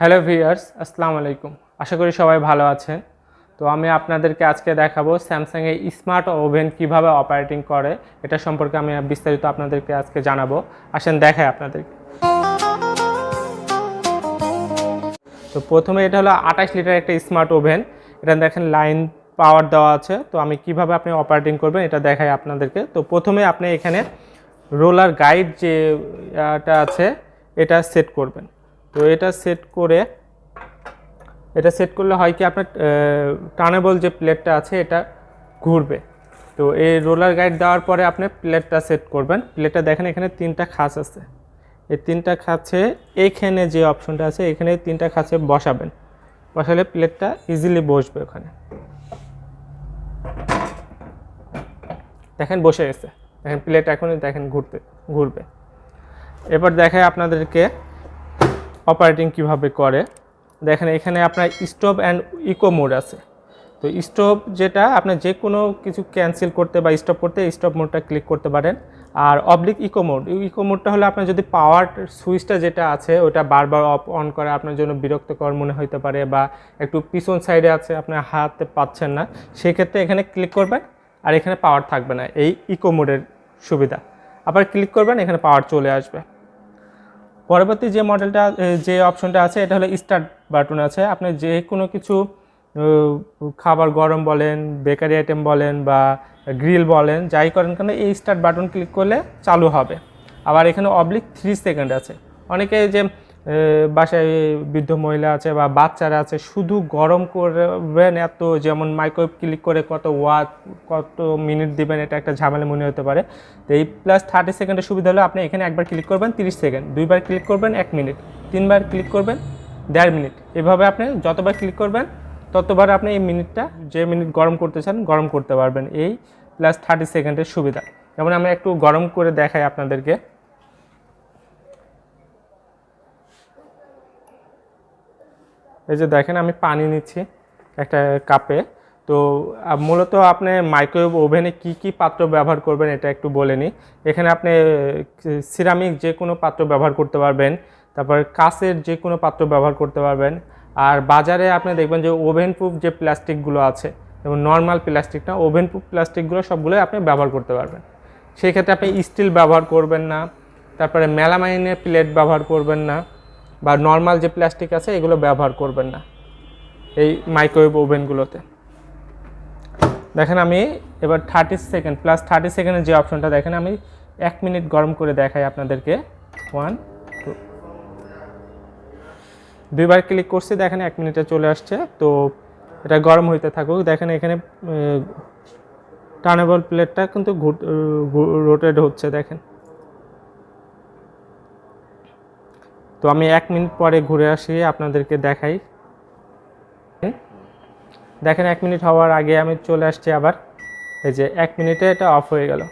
Hello viewers, আসসালামু আলাইকুম। আশা করি সবাই ভালো আছেন। তো আমি আপনাদেরকে আজকে দেখাবো স্যামসাংয়ের স্মার্ট ওভেন কীভাবে অপারেটিং করে, এটা সম্পর্কে আমি বিস্তারিত আপনাদেরকে আজকে জানাব। আসেন দেখাই আপনাদেরকে। তো প্রথমে এটা হলো আঠাশ লিটার একটা স্মার্ট ওভেন এটা দেখেন লাইন পাওয়ার দেওয়া আছে। তো আমি কীভাবে আপনি অপারেটিং করবেন এটা দেখাই আপনাদেরকে। তো প্রথমে আপনি এখানে রোলার গাইড যে এটা আছে, এটা সেট করবেন। তো এটা সেট করে, এটা সেট করলে হয় কি আপনার টানেবল যে প্লেটটা আছে এটা ঘুরবে। তো এই রোলার গাইড দেওয়ার পরে আপনি প্লেটটা সেট করবেন। প্লেটটা দেখেন এখানে তিনটা খাঁচ আছে। এই তিনটা খাঁচে এইখানে যে অপশনটা আছে, এখানে তিনটা খাঁচে বসাবেন। বসালে প্লেটটা ইজিলি বসবে ওখানে। দেখেন বসে গেছে। দেখেন প্লেট এখন দেখেন ঘুরতে, ঘুরবে। এবার দেখায় আপনাদেরকে অপারেটিং কীভাবে করে? দেখেন, এখানে আপনার স্টোভ অ্যান্ড ইকো মোড আছে। তো স্টোভ যেটা আপনার যে কোনো কিছু ক্যান্সেল করতে বা স্টপ করতে স্টপ মোডটা ক্লিক করতে পারেন। আর অবলিক ইকো মোড ইকো মোডটা হলো আপনার যদি পাওয়ার সুইচটা যেটা আছে, ওটা বারবার অফ অন করে, আপনার জন্য বিরক্তকর মনে হতে পারে বা একটু পিছন সাইডে আছে, আপনার হাতে পাচ্ছেন না, সেক্ষেত্রে এখানে ক্লিক করবেন আর এখানে পাওয়ার থাকবে না। এই ইকো মোডের সুবিধা। আবার ক্লিক করবেন, এখানে পাওয়ার চলে আসবে। পরবর্তী যে মডেলটা যে অপশনটা আছে, এটা হলো স্টার্ট বাটন আছে। আপনি যে কোনো কিছু খাবার গরম বলেন বেকারি আইটেম বলেন বা গ্রিল বলেন, যাই করেন কেন, এই স্টার্ট বাটন ক্লিক করলে চালু হবে। আবার এখানে অবলিক থ্রি সেকেন্ড আছে। অনেকে যে বাসায় বৃদ্ধ মহিলা আছে বা বাচ্চারা আছে, শুধু গরম করবেন এত, যেমন মাইক্রোওয়েভ ক্লিক করে কত ওয়াট কত মিনিট দিবেন, এটা একটা ঝামেলা মনে হতে পারে। তো এই প্লাস থার্টি সেকেন্ডের সুবিধা হলো আপনি এখানে একবার ক্লিক করবেন তিরিশ সেকেন্ড দুইবার ক্লিক করবেন এক মিনিট তিনবার ক্লিক করবেন দেড় মিনিট এভাবে আপনি যতবার ক্লিক করবেন, ততবার আপনি এই মিনিটটা যে মিনিট গরম করতে চান, গরম করতে পারবেন। এই প্লাস থার্টি সেকেন্ডের সুবিধা। যেমন আমি একটু গরম করে দেখাই আপনাদেরকে। এই যে দেখেন, আমি পানি নিচ্ছি একটা কাপে। তো মূলত আপনি মাইক্রোওয়েভ ওভেনে কি কি পাত্র ব্যবহার করবেন এটা একটু বলে নিই। এখানে আপনি সিরামিক যে কোনো পাত্র ব্যবহার করতে পারবেন, তারপর কাঁচের যে কোনো পাত্র ব্যবহার করতে পারবেন। আর বাজারে আপনি দেখবেন যে ওভেন প্রুফ যে প্লাস্টিকগুলো আছে এবং নর্মাল প্লাস্টিক না ওভেন প্রুফ প্লাস্টিকগুলো সবগুলোই আপনি ব্যবহার করতে পারবেন। সেই ক্ষেত্রে আপনি স্টিল ব্যবহার করবেন না, তারপরে মেলামাইনের প্লেট ব্যবহার করবেন না বা নর্মাল যে প্লাস্টিক আছে, এগুলো ব্যবহার করবেন না। এই মাইক্রোওয়েভ ওভেনগুলোতে দেখেন আমি এবার থার্টি সেকেন্ড প্লাস থার্টি সেকেন্ডের যে অপশনটা দেখেন আমি এক মিনিট গরম করে দেখাই আপনাদেরকে। ওয়ান টু দুইবার ক্লিক করছি, দেখেন এক মিনিটে চলে আসছে। তো এটা গরম হইতে থাকুক। দেখেন এখানে টার্নেবল প্লেটটা কিন্তু রোটেড হচ্ছে, দেখেন। তো আমি এক মিনিট পরে ঘুরে আসি, আপনাদেরকে দেখাই। দেখেন, এক মিনিট হওয়ার আগে আমি চলে আসছি আবার। এই যে, এক মিনিটে এটা অফ হয়ে গেল।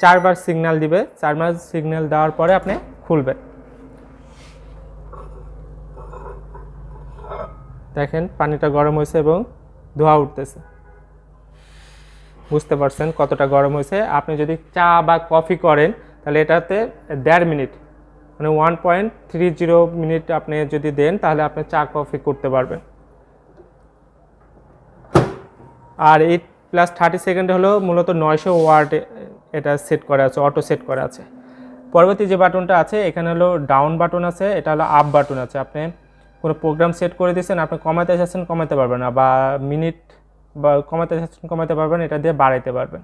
চারবার সিগন্যাল দিবে, চারবার সিগন্যাল দেওয়ার পরে আপনি খুলবেন। দেখেন, পানিটা গরম হয়েছে এবং ধোয়া উঠতেছে। বুঝতে পারছেন কতটা গরম হয়েছে? আপনি যদি চা বা কফি করেন, তাহলে এটাতে দেড় মিনিট মানে one point three zero minute আপনি যদি দেন, তাহলে আপনি চা কফি করতে পারবেন। আর এই প্লাস থার্টি সেকেন্ড হলো মূলত নয়শো ওয়ার্ড এটা সেট করা আছে অটো সেট করা আছে। পরবর্তী যে বাটনটা আছে, এখানে হলো ডাউন বাটন আছে, এটা হলো আপ বাটন আছে। আপনি কোনো প্রোগ্রাম সেট করে দিয়েছেন, আপনি কমাতে চাচ্ছেন, কমাতে পারবেন না, বা মিনিট বা কমাতে চাচ্ছেন, কমাতে পারবেন, এটা দিয়ে বাড়াইতে পারবেন।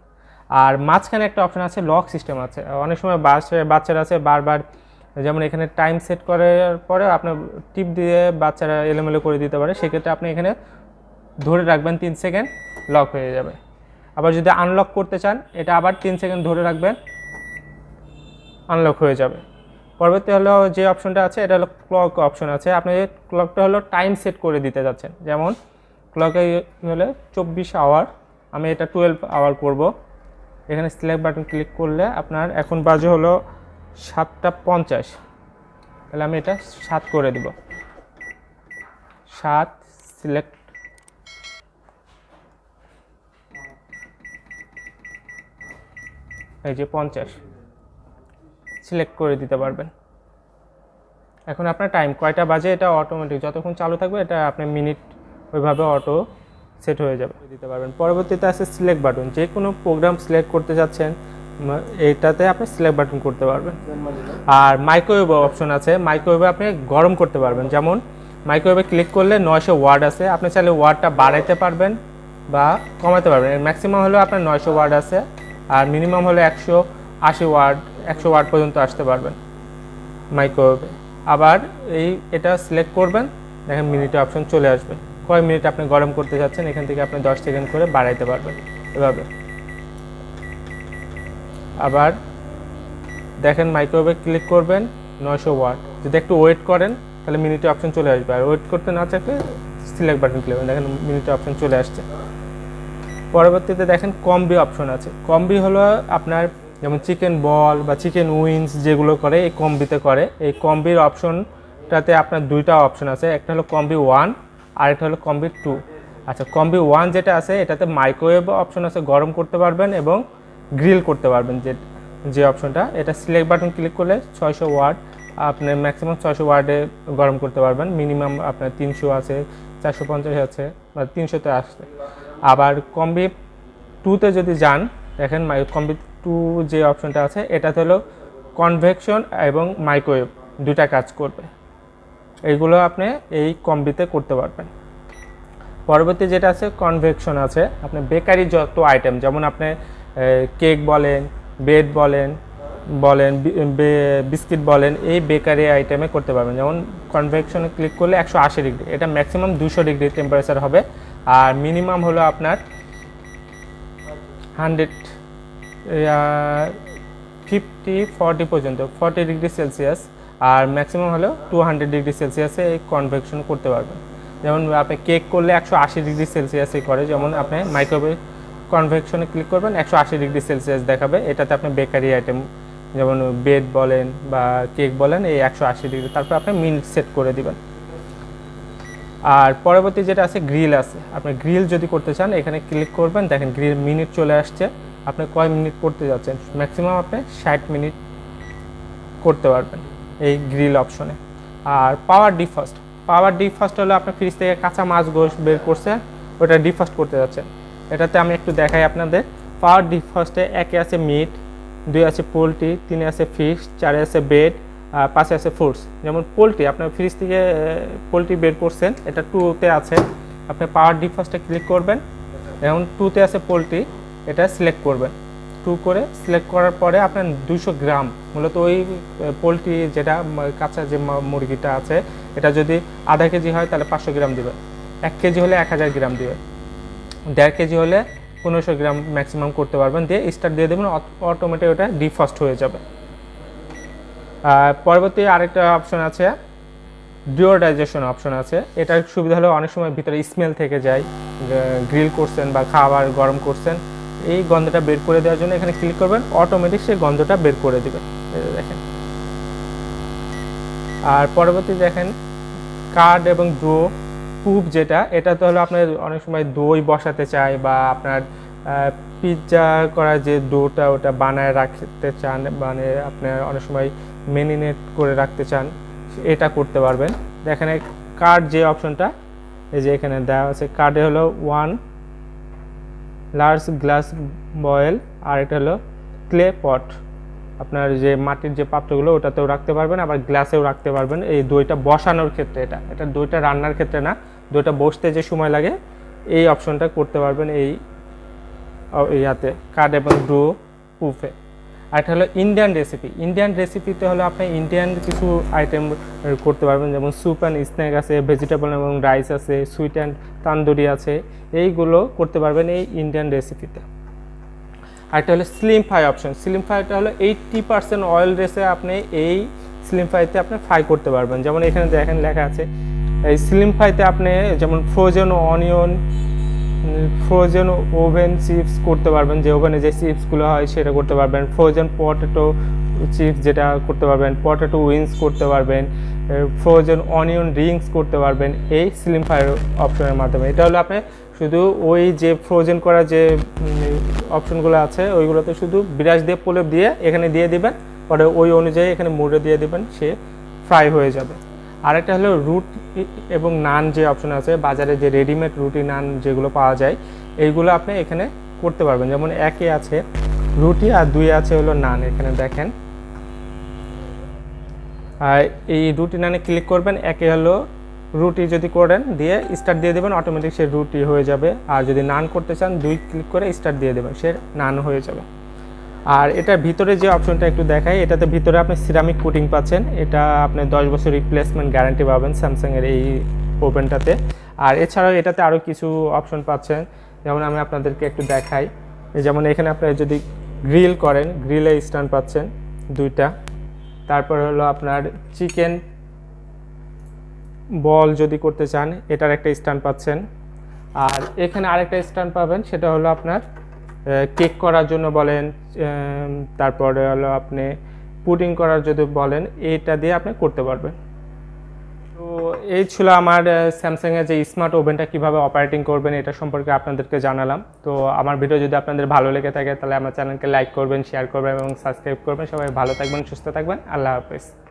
আর মাঝখানে একটা অপশন আছে লক সিস্টেম আছে। অনেক সময় বাচ্চা- বাচ্চারা আছে, বারবার যেমন এখানে টাইম সেট করার পরে আপনার টিপ দিয়ে বাচ্চারা এলোমেলো করে দিতে পারে, সেক্ষেত্রে আপনি এখানে ধরে রাখবেন তিন সেকেন্ড লক হয়ে যাবে। আবার যদি আনলক করতে চান, এটা আবার তিন সেকেন্ড ধরে রাখবেন আনলক হয়ে যাবে। পরবর্তী হলো যে অপশনটা আছে, এটা হলো ক্লক অপশন আছে। আপনি ক্লকটা হলো টাইম সেট করে দিতে যাচ্ছেন। যেমন ক্লকে হলে চব্বিশ আওয়ার আমি এটা টুয়েলভ আওয়ার করব। এখানে সিলেক্ট বাটন ক্লিক করলে আপনার এখন বাজে হলো সাতটা পঞ্চাশ। তাহলে আমি এটা সাত করে দিব। সাত সিলেক্ট এই যে পঞ্চাশ। সিলেক্ট করে দিতে পারবেন। এখন আপনার টাইম কয়টা বাজে এটা অটোমেটিক যতক্ষণ চালু থাকবে এটা আপনার মিনিট ওইভাবে অটো সেট হয়ে যাবে। দিতে পারবেন। পরবর্তীতে আছে সিলেক্ট বাটন যে কোনো প্রোগ্রাম সিলেক্ট করতে যাচ্ছেন উম, এইটাতে আপনি সিলেক্ট বাটন করতে পারবেন। আর মাইক্রোওয়েভ অপশন আছে। মাইক্রোওয়েভে আপনি গরম করতে পারবেন। যেমন মাইক্রোওয়েভে ক্লিক করলে নয়শো ওয়ার্ড আছে। আপনি চাইলে ওয়ার্ডটা বাড়াইতে পারবেন বা কমাতে পারবেন। ম্যাক্সিমাম হলো আপনার নয়শো ওয়ার্ড আছে। আর মিনিমাম হলো একশো আশি ওয়ার্ড একশো ওয়ার্ড পর্যন্ত আসতে পারবেন মাইক্রোওয়েভে আবার এই এটা সিলেক্ট করবেন। দেখেন মিনিটে অপশন চলে আসবে। কয় মিনিট আপনি গরম করতে যাচ্ছেন এখান থেকে আপনি দশ সেকেন্ড করে বাড়াইতে পারবেন। এভাবে। আবার দেখেন মাইক্রোওয়েভে ক্লিক করবেন নয়শো ওয়াট যদি একটু ওয়েট করেন, তাহলে মিনিটে অপশন চলে আসবে। আর ওয়েট করতে না চাইলে সিলেক্ট বাটন ক্লিক দেখেন মিনিটে অপশন চলে আসছে। পরবর্তীতে দেখেন কম্বি অপশন আছে। কম্বি হলো আপনার যেমন চিকেন বল বা চিকেন উইংস যেগুলো করে, এই কম্বিতে করে। এই কম্বির অপশনটাতে আপনার দুইটা অপশন আছে। একটা হলো কম্বি ওয়ান আর একটা হলো কম্বি টু আচ্ছা কম্বি ওয়ান যেটা আছে, এটাতে মাইক্রোওয়েভ অপশন আছে। গরম করতে পারবেন এবং গ্রিল করতে পারবেন যে যে অপশনটা। এটা সিলেক্ট বাটন ক্লিক করলে ছয়শো ওয়ার্ড আপনি ম্যাক্সিমাম ছয়শো ওয়ার্ডে গরম করতে পারবেন। মিনিমাম আপনার তিনশো আছে, চারশো পঞ্চাশ আছে, বা তিনশোতে আসছে। আবার কম্বি টুতে যদি যান, দেখেন কম্বি টু যে অপশনটা আছে, এটাতে হলো কনভেকশন এবং মাইক্রোওয়েভ দুটা কাজ করবে। এইগুলো আপনি এই কম্বিতে করতে পারবেন। পরবর্তী যেটা আছে কনভেকশন আছে। আপনি বেকারি যত আইটেম যেমন আপনি কেক বলেন, ব্রেড বলেন বলেন বিস্কিট বলেন, এই বেকারি আইটেমে করতে পারবেন। যেমন কনভেকশনে ক্লিক করলে একশো আশি ডিগ্রি এটা ম্যাক্সিমাম দুশো ডিগ্রি টেম্পারেচার হবে। আর মিনিমাম হলো আপনার হান্ড্রেড ফিফটি ফর্টি পর্যন্ত ফর্টি ডিগ্রি সেলসিয়াস আর ম্যাক্সিমাম হলো টু হান্ড্রেড ডিগ্রি সেলসিয়াসে এই কনভেকশন করতে পারবেন। যেমন আপনি কেক করলে একশো আশি ডিগ্রি সেলসিয়াসে করে, যেমন আপনি মাইক্রোওয়েভ কনভেকশনে ক্লিক করবেন, একশো আশি ডিগ্রি সেলসিয়াস দেখাবে। এটাতে আপনি বেকারি আইটেম যেমন বেড বলেন বা কেক বলেন, এই একশো আশি ডিগ্রি। তারপর আপনি মিনিট সেট করে দিবেন। আর পরবর্তী যেটা আছে গ্রিল আছে। আপনি গ্রিল যদি করতে চান, এখানে ক্লিক করবেন, দেখেন গ্রিল মিনিট চলে আসছে। আপনি কয় মিনিট করতে যাচ্ছেন? ম্যাক্সিমাম আপনি ষাট মিনিট করতে পারবেন এই গ্রিল অপশনে আর পাওয়ার ডিফাস্ট পাওয়ার ডিফাস্ট হলো আপনি ফ্রিজ থেকে কাঁচা মাছ গোশ বের করছে ওটা ডিফাস্ট করতে যাচ্ছেন। এটাতে আমি একটু দেখাই আপনাদের। পাওয়ার ডিফাস্টে একে আছে মিট দুই আছে পোলট্রি, তিনে আছে ফিশ চারে আছে বেড আর পাঁচে আছে ফ্রুটস যেমন পোলট্রি, আপনার ফ্রিজ থেকে পোলট্রি বের করছেন, এটা টুতে আছে। আপনি পাওয়ার ডিফাস্টে ক্লিক করবেন এখন টুতে আছে পোলট্রি, এটা সিলেক্ট করবেন। টু করে সিলেক্ট করার পরে আপনার দুশো গ্রাম, মূলত ওই পোলট্রি যেটা কাঁচা যে মুরগিটা আছে, এটা যদি আধা কেজি হয়, তাহলে পাঁচশো গ্রাম দিবেন। এক কেজি হলে এক হাজার গ্রাম দিবেন। দেড় কেজি হলে পনেরোশো গ্রাম ম্যাক্সিমাম করতে পারবেন। দিয়ে স্টার্ট দিয়ে দেবেন অটোমেটিক ওটা ডিফাস্ট হয়ে যাবে। আর পরবর্তী আরেকটা অপশন আছে ডিওডাইজেশন অপশন আছে। এটার সুবিধা হলো অনেক সময় ভিতরে স্মেল থেকে যায় গ্রিল করছেন বা খাবার গরম করছেন, এই গন্ধটা বের করে দেওয়ার জন্য এখানে ক্লিক করবেন অটোমেটিক সেই গন্ধটা বের করে দেবে দেখেন। আর পরবর্তী দেখেন কার্ড এবং ডো পুপ যেটা, এটা তো হলো আপনার অনেক সময় দই বসাতে চায় বা আপনার পিৎজা করার যে ডোটা ওটা বানায় রাখতে চান মানে আপনার অনেক সময় মেনিনেট করে রাখতে চান, এটা করতে পারবেন। এখানে কার্ড যে অপশনটা এই যে এখানে দেওয়া আছে কার্ডে হলো ওয়ান লার্জ গ্লাস বয়েল আর এটা হলো ক্লে পট আপনার যে মাটির যে পাত্রগুলো, ওটাতেও রাখতে পারবেন, আবার গ্লাসেও রাখতে পারবেন। এই দইটা বসানোর ক্ষেত্রে এটা এটা দইটা রান্নার ক্ষেত্রে না, দইটা বসতে যে সময় লাগে, এই অপশনটা করতে পারবেন এই ইয়াতে, কার্ড এবং ডো পুফে। আর এটা হলো ইন্ডিয়ান রেসিপি ইন্ডিয়ান রেসিপিতে হলো আপনি ইন্ডিয়ান কিছু আইটেম করতে পারবেন, যেমন স্যুপ অ্যান্ড স্ন্যাক আছে ভেজিটেবল এবং রাইস আছে সুইট অ্যান্ড তান্দুরি আছে, এইগুলো করতে পারবেন এই ইন্ডিয়ান রেসিপিতে আরেকটা হলো স্লিম ফ্রাই অপশন স্লিম ফ্রাইটা হলো এইটটি পার্সেন্ট অয়েল রেসে আপনি এই স্লিম ফ্রাইতে আপনি ফ্রাই করতে পারবেন। যেমন এখানে দেখেন লেখা আছে, এই স্লিম ফ্রাইতে আপনি যেমন frozen onion frozen oven chips করতে পারবেন, যে ওভেনে যে চিপসগুলো হয় সেটা করতে পারবেন। ফ্রোজেন পটেটো চিপস যেটা করতে পারবেন পটেটো উইংস করতে পারবেন ফ্রোজেন অনিয়ন রিংস করতে পারবেন, এই স্লিম ফ্রাই অপশনের মাধ্যমে। এটা হলো আপনি শুধু ওই যে ফ্রোজেন করা যে অপশনগুলো আছে, ওইগুলোতে শুধু বিরাজ দিয়ে, প্রলেপ দিয়ে এখানে দিয়ে দিবেন। পরে ওই অনুযায়ী এখানে মুড়ে দিয়ে দিবেন, সে ফ্রাই হয়ে যাবে। আরেকটা হলো রুট এবং নান যে অপশন আছে, বাজারে যে রেডিমেড রুটি নান যেগুলো পাওয়া যায়, এইগুলো আপনি এখানে করতে পারবেন। যেমন একে আছে রুটি আর দুই আছে হলো নান এখানে দেখেন। আর এই রুটি নানে ক্লিক করবেন, একে হলো রুটি যদি করেন দিয়ে স্টার্ট দিয়ে দেবেন অটোমেটিক সে রুটি হয়ে যাবে। আর যদি নান করতে চান, দুই ক্লিক করে স্টার্ট দিয়ে দেবেন, সে নান হয়ে যাবে। আর এটার ভিতরে যে অপশনটা একটু দেখাই, এটাতে ভিতরে আপনি সিরামিক কোটিং পাচ্ছেন। এটা আপনি দশ বছর রিপ্লেসমেন্ট গ্যারান্টি পাবেন স্যামসাংয়ের এই ওভেনটাতে আর এছাড়াও এটাতে আরও কিছু অপশন পাচ্ছেন। যেমন আমি আপনাদেরকে একটু দেখাই। যেমন এখানে আপনি যদি গ্রিল করেন গ্রিলে স্ট্যান্ড পাচ্ছেন দুইটা। তারপর হলো আপনার চিকেন বল যদি করতে চান, এটার একটা স্ট্যান্ড পাচ্ছেন। আর এখানে আরেকটা স্ট্যান্ড পাবেন, সেটা হলো আপনার কেক করার জন্য বলেন তারপরে হলো আপনি পুটিং করার যদি বলেন এইটা দিয়ে আপনি করতে পারবেন। তো এই ছিল আমার স্যামসাংয়ের যে স্মার্ট ওভেনটা কীভাবে অপারেটিং করবেন, এটা সম্পর্কে আপনাদেরকে জানালাম। তো আমার ভিডিও যদি আপনাদের ভালো লেগে থাকে, তাহলে আমার চ্যানেলকে লাইক করবেন শেয়ার করবেন এবং সাবস্ক্রাইব করবেন। সবাই ভালো থাকবেন, সুস্থ থাকবেন। আল্লাহ হাফেজ।